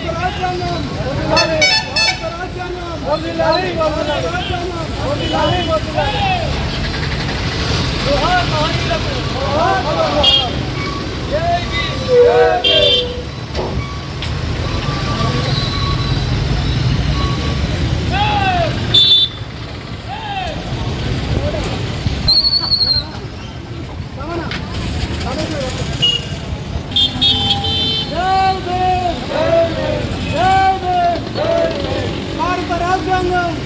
భారత ప్రజాస్వామ్యాన్ని కాపాడుకుందాం కాపాడుకుందాం జై జై జై జై జై జై ఐక్యత వందనాలి వందనాలి ఐక్యత వందనాలి వందనాలి మహాత్మ అంబేద్కర్ జోహార్ జోహార్ జై భీమ్ జై జై భీమ్ జై భీమ్ జై జై భీమ్ భారత రాజ్యాంగం వందనాలి భారత రాజ్యాంగం వందనాలి వందనాలి రాజ్యాంగం వందనాలి వందనాలి జోహార్ మహాత్మ జోహార్ జోహార్ జై భీమ్ జై భీమ్ జై భీమ్ జై భీమ్ జై భీమ్ జై భీమ్ భారత రాజ్యాంగం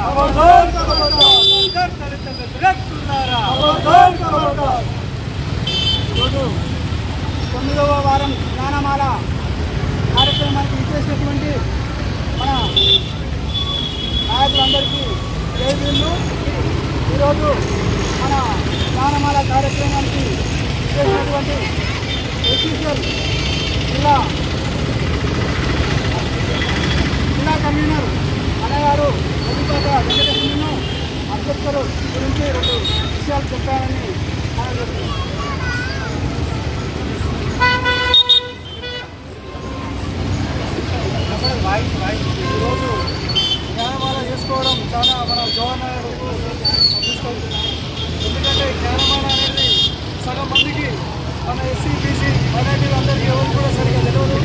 అమృత్సర్ దళిత వ్యతిరేకులారా అమృత్సర్ ఈరోజు తొమ్మిదవ వారం జ్ఞానమాల కార్యక్రమానికి ఇచ్చేసినటువంటి మన నాయకులందరికీ జైలు ఈరోజు మన జ్ఞానమాల కార్యక్రమానికి ఇచ్చేసినటువంటి ఎస్సీసీఎల్ జిల్లా జిల్లా కన్వీనర్ అన్నగారు ప్రభుత్వ వెంకటేశ్వరును అంబేద్కర్ గురించి రెండు విషయాలు చెప్పారని మనం వాయిస్ వాయిస్ ఈరోజు జ్ఞానమాల చేసుకోవడం చాలా మన జవహర్ చూసుకుంటున్నాం ఎందుకంటే జ్ఞానమాల అనేది సగం మందికి మన ఎస్సీ బీసీ మైనార్టీలందరికీ ఎవరు కూడా సరిగా తెలియదు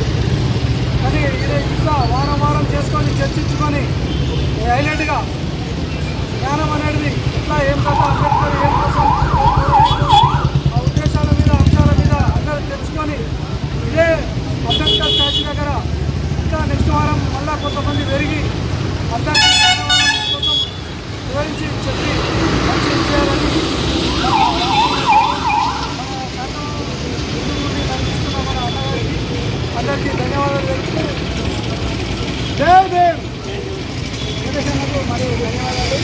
కానీ ఇది ఇట్లా వారం వారం చేసుకొని చర్చించుకొని హైలైట్గా జ్ఞానం అనేది ఇట్లా ఏం కదా అంబేద్కర్ ఏం కోసం ఆ ఉద్దేశాల మీద అంశాల మీద అందరూ తెలుసుకొని ఇదే అంబేద్కర్ స్టాచ్యూ దగ్గర ఇంకా నెక్స్ట్ వారం మళ్ళా కొంతమంది పెరిగి అందరికీ కోసం వివరించి చెప్పి మంచి చేయాలని మన అన్నగారికి అందరికీ ధన్యవాదాలు తెలుపుతూ జై భీమ్ నిదర్శనకు మరియు ధన్యవాదాలు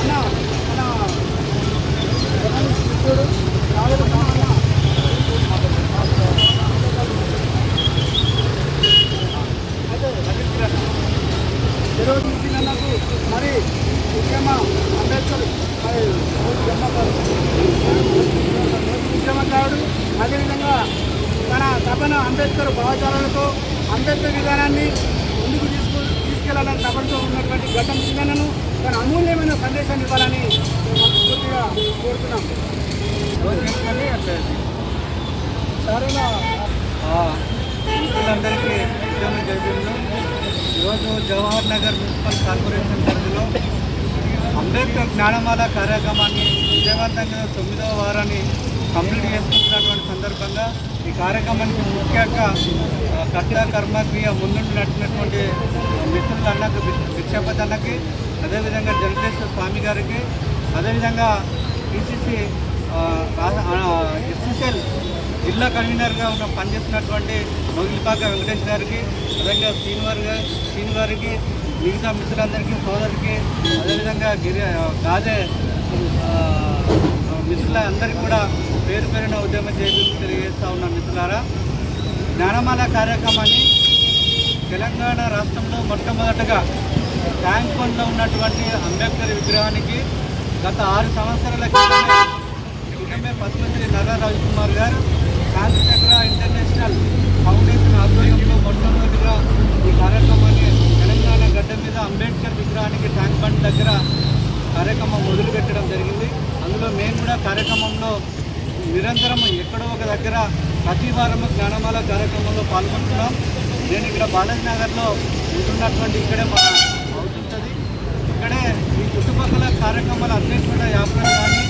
అన్న మన చూడు రాలేదు అన్న ఈరోజు నాకు మరి ముఖ్యంగా అంబేద్కర్ మరి ఉద్యమకారుడు అదేవిధంగా తన అంబేద్కర్ భావజాలతో అంబేద్కర్ విధానాన్ని ముందుకు తీసుకు తీసుకెళ్ళాలని తపనతో ఉన్నటువంటి ఘటన సింగనను తన అమూల్యమైన సందేశాన్ని ఇవ్వాలని మేము కోరుతున్నాం సరేనా? మిత్రులందరికీ ఉద్యమ జైలు ఈరోజు జవహర్ నగర్ మున్సిపల్ కార్పొరేషన్ పరిధిలో అంబేద్కర్ జ్ఞానమాల కార్యక్రమాన్ని విజయవంతంగా తొమ్మిదవ వారాన్ని కంప్లీట్ చేసుకుంటున్నటువంటి సందర్భంగా ఈ కార్యక్రమానికి ముఖ్యంగా కట్టిన కర్మక్రియ ముందుండి నడిచినటువంటి మిత్రుల అన్నకు భిక్షపతి అన్నకి అదేవిధంగా జగదీశ్వర స్వామి గారికి అదేవిధంగా పిసిసి ఎస్ఎస్ఎల్ జిల్లా కన్వీనర్గా ఉన్న పనిచేస్తున్నటువంటి మొగిలిపాక వెంకటేష్ గారికి అదేవిధంగా శ్రీనివార్ గారి శ్రీను గారికి మిగతా మిత్రులందరికీ సోదరికి అదేవిధంగా గిరి గాదే ఆ, అందరికీ కూడా పేరు పేరున ఉద్యమ చేసి తెలియజేస్తా ఉన్న మిత్రులారా. జ్ఞానమాల కార్యక్రమాన్ని తెలంగాణ రాష్ట్రంలో మొట్టమొదటగా ట్యాంక్ బండ్లో ఉన్నటువంటి అంబేద్కర్ విగ్రహానికి గత ఆరు సంవత్సరాల క్రితమే క్రితమే పద్మశ్రీ నర్రా కుమార్ గారు శాంతిచక్ర ఇంటర్నేషనల్ ఫౌండేషన్ ఆధ్వర్యంలో మొట్టమొదటిగా ఈ కార్యక్రమాన్ని తెలంగాణ గడ్డ మీద అంబేద్కర్ విగ్రహానికి ట్యాంక్ బండ్ దగ్గర కార్యక్రమం మొదలుపెట్టడం జరిగింది. అందులో మేము కూడా కార్యక్రమంలో నిరంతరం ఎక్కడో ఒక దగ్గర ప్రతి వారము జ్ఞానమాల కార్యక్రమంలో పాల్గొంటున్నాం. నేను ఇక్కడ బాలాజీ నగర్లో ఉంటున్నటువంటి ఇక్కడే మా అవుతుంటుంది ఇక్కడే ఈ చుట్టుపక్కల కార్యక్రమాలు అన్నీ కూడా వ్యాపారం కానీ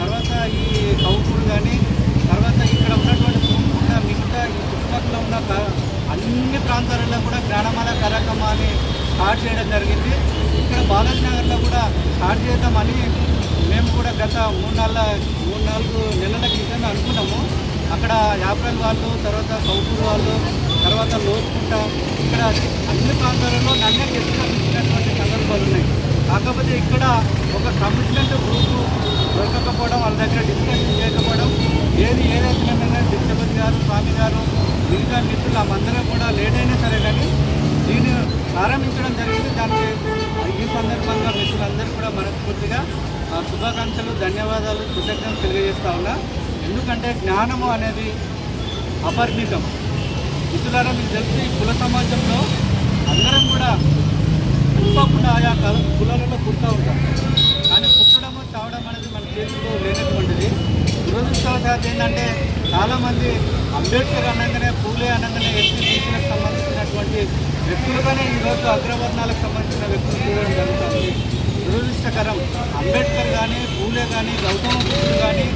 తర్వాత ఈ కౌకుడు కానీ తర్వాత ఇక్కడ ఉన్నటువంటి కూడా మిగతా ఈ చుట్టుపక్కల ఉన్న అన్ని ప్రాంతాలలో కూడా జ్ఞానమాల కార్యక్రమాన్ని స్టార్ట్ చేయడం జరిగింది. ఇక్కడ బాలాజీ నగర్లో కూడా స్టార్ట్ చేద్దామని మేము కూడా గత మూడు నాలుగు మూడు నాలుగు నెలల క్రితం అనుకున్నాము. అక్కడ యాప్రల్ వాళ్ళు తర్వాత కౌకూరు వాళ్ళు తర్వాత లోతుకుంట ఇక్కడ అన్ని ప్రాంతాలలో నన్నే తీసుకొచ్చినటువంటి సందర్భాలు ఉన్నాయి. కాకపోతే ఇక్కడ ఒక కమిట్మెంట్ గ్రూపు దొరకకపోవడం వాళ్ళ దగ్గర డిస్కషన్ చేయకపోవడం ఏది ఏదైతే డిస్టర్బెన్స్ గారు స్వామి గారు మిగతా మిత్రులు అందరం కూడా లేట్ అయినా సరే కానీ దీన్ని ప్రారంభించడం జరిగింది. దానికి ఈ సందర్భంగా మిత్రులందరూ కూడా మనస్ఫూర్తిగా శుభాకాంక్షలు ధన్యవాదాలు కృతజ్ఞతలు తెలియజేస్తా ఉన్నా. ఎందుకంటే జ్ఞానము అనేది అపరిమితం. ఇతరులారా మీకు తెలిసి కుల సమాజంలో అందరం కూడా కుప్పకుండా ఆయా కల- కులాలలో పుడతా ఉంటాం. కానీ పుట్టడము చావడం అనేది మన చేతిలో లేనటువంటిది. దురదృష్టవశాత్ ఏంటంటే చాలామంది అంబేద్కర్ అనగానే పూలే అనగానే ఎస్సీ బీసీలకు సంబంధించినటువంటి వ్యక్తులుగానే ఈరోజు అగ్రవర్ణాలకు సంబంధించిన వ్యక్తులు చూడడం జరుగుతుంది. దురదృష్టకరం. అంబేద్కర్ కానీ పూలే కానీ గౌతమ బుద్ధుడు కానీ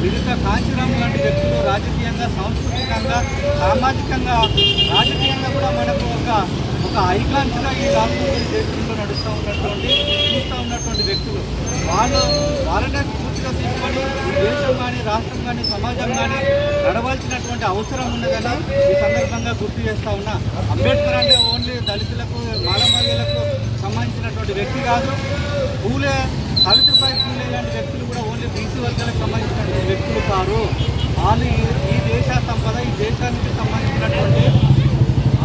మిగతా కాంచీరామ్ లాంటి వ్యక్తులు రాజకీయంగా సాంస్కృతికంగా సామాజికంగా రాజకీయంగా కూడా మనకు ఒక ఒక ఐకాన్స్గా ఈ రాష్ట్రంలో దేశంలో నడుస్తూ ఉన్నటువంటి చూస్తూ ఉన్నటువంటి వ్యక్తులు. వాళ్ళు వాళ్ళనే స్ఫూర్తిగా తీసుకొని దేశం కానీ రాష్ట్రం కానీ సమాజం కానీ నడవాల్సినటువంటి అవసరం ఉన్నదని ఈ సందర్భంగా గుర్తు చేస్తూ ఉన్నా. అంబేద్కర్ అంటే ఓన్లీ దళితులకు మాలమాల్యులకు సంబంధించినటువంటి వ్యక్తి కాదు. పూలే సావిత్రిబాయి పూలే లాంటి వ్యక్తులు కూడా ఓన్లీ బీసీ వర్గాలకు సంబంధించినటువంటి వ్యక్తులు కారు. వాళ్ళు ఈ- దేశ సంపద ఈ దేశానికి సంబంధించినటువంటి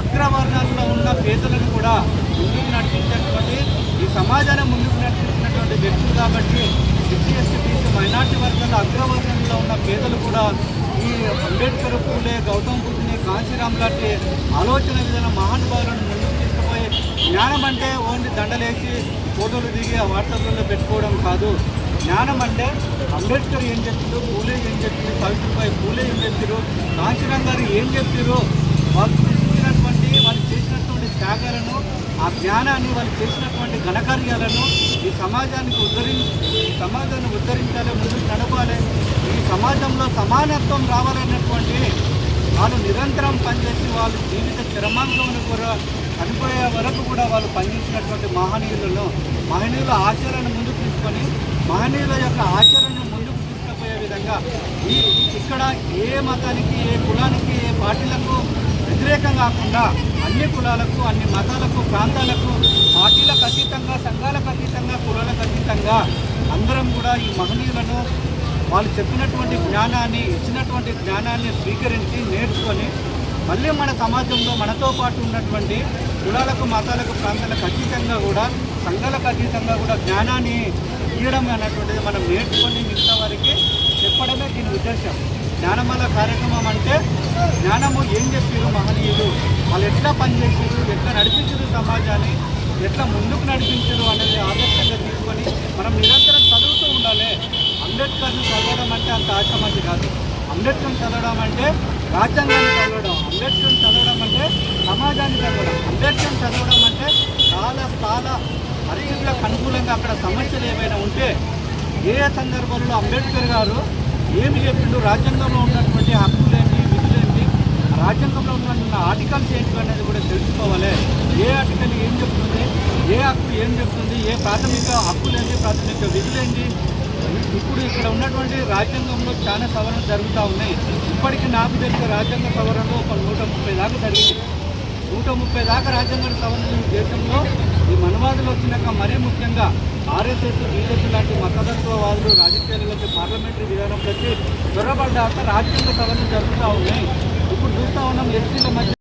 అగ్రవర్ణాల్లో ఉన్న పేదలను కూడా ముందుకు నడిపించినటువంటి ఈ సమాజాన్ని ముందుకు నడిపించినటువంటి వ్యక్తులు కాబట్టి ఎస్సీ ఎస్టీ బీసీ మైనార్టీ వర్గాల అగ్రవర్ణంలో ఉన్న పేదలు కూడా ఈ అంబేద్కర్ పూలే గౌతమ్ బుద్ధుని కాంచీరామ్ లాంటి ఆలోచన విధానం మహానుభావులను ముందుకు జ్ఞానం అంటే ఓన్లీ దండలేసి ఫోటోలు దిగి ఆ వాట్సాప్లలో పెట్టుకోవడం కాదు. జ్ఞానం అంటే అంబేద్కర్ ఏం చెప్తారు పూలే ఏం చెప్తారు సావిత్రిబాయి పూలే ఏం చెప్తారు కాంచీరామ్ గారు ఏం చెప్తారు వాళ్ళు చేసినటువంటి వాళ్ళు చేసినటువంటి త్యాగాలను ఆ జ్ఞానాన్ని వాళ్ళు చేసినటువంటి ఘనకార్యాలను ఈ సమాజానికి ఉద్ధరి ఈ సమాజాన్ని ఉద్ధరించాలి ముందుకు నడపాలి ఈ సమాజంలో సమానత్వం రావాలన్నటువంటి వాళ్ళు నిరంతరం పనిచేసి వాళ్ళు జీవిత చరమాంకమును కూడా చనిపోయే వరకు కూడా వాళ్ళు పనిచేసినటువంటి మహనీయులలో మహనీయుల ఆచరణను ముందుకు తీసుకొని మహనీయుల యొక్క ఆచరణను ముందుకు తీసుకుపోయే విధంగా ఈ ఇక్కడ ఏ మతానికి ఏ కులానికి ఏ పార్టీలకు వ్యతిరేకం కాకుండా అన్ని కులాలకు అన్ని మతాలకు ప్రాంతాలకు పార్టీలకు అతీతంగా సంఘాలకు అతీతంగా కులాలకు అతీతంగా అందరం కూడా ఈ మహనీయులను వాళ్ళు చెప్పినటువంటి జ్ఞానాన్ని ఇచ్చినటువంటి జ్ఞానాన్ని స్వీకరించి నేర్చుకొని మళ్ళీ మన సమాజంలో మనతో పాటు ఉన్నటువంటి కులాలకు మతాలకు ప్రాంతాలకు అతీతంగా కూడా సంఘాలకు అతీతంగా కూడా జ్ఞానాన్ని ఇవ్వడం అన్నటువంటిది మనం నేర్చుకొని మిగతా వారికి చెప్పడమే దీని ఉద్దేశం. జ్ఞానమాల కార్యక్రమం అంటే జ్ఞానము ఏం చెప్పారు మహనీయులు? వాళ్ళు ఎట్లా పనిచేసారు ఎట్లా నడిపించారు సమాజాన్ని? ఎట్లా ముందుకు నడిపించారు అనేది ఆదర్శంగా తీసుకొని మనం నిరంతరం చదువుతూ ఉండాలి. అంబేద్కర్ని చదవడం అంటే అంత ఆశమంది కాదు. అంబేద్కర్ని చదవడం అంటే రాజ్యాంగాన్ని చదవడం అంబేద్కర్ని చదవడం అంటే సమాజాన్ని చదవడం. అంబేద్కర్ని చదవడం అంటే చాలా చాలా పరిస్థితులకు అనుకూలంగా అక్కడ సమస్యలు ఏమైనా ఉంటే ఏ సందర్భంలో అంబేద్కర్ గారు ఏమి చెప్పిండు రాజ్యాంగంలో ఉన్నటువంటి హక్కులేంటి విధులేంటి రాజ్యాంగంలో ఉన్న ఆర్టికల్స్ ఏంటి అనేది కూడా తెలుసుకోవాలి. ఏ ఆర్టికల్ ఏం చెప్తుంది ఏ హక్కు ఏం చెప్తుంది ఏ ప్రాథమిక హక్కులేంటి ప్రాథమిక విధులేంటి ఇప్పుడు ఇక్కడ ఉన్నటువంటి రాజ్యాంగంలో చాలా సవరణలు జరుగుతూ ఉన్నాయి. ఇప్పటికీ నాకు తెలిసిన రాజ్యాంగ సవరణలు ఒక నూట ముప్పై దాకా జరిగింది. నూట ముప్పై దాకా రాజ్యాంగ సవరణలు ఈ దేశంలో ఈ మనవాదులు వచ్చినాక మరీ ముఖ్యంగా ఆర్ఎస్ఎస్ బీజేపీ లాంటి మతతత్వవాదులు రాజకీయాలలోకి పార్లమెంటరీ విధానంలోకి చొరబడ్డాక రాజ్యాంగ సవరణలు జరుగుతూ ఉన్నాయి. ఇప్పుడు చూస్తూ ఉన్నాం ఎస్సీల మధ్య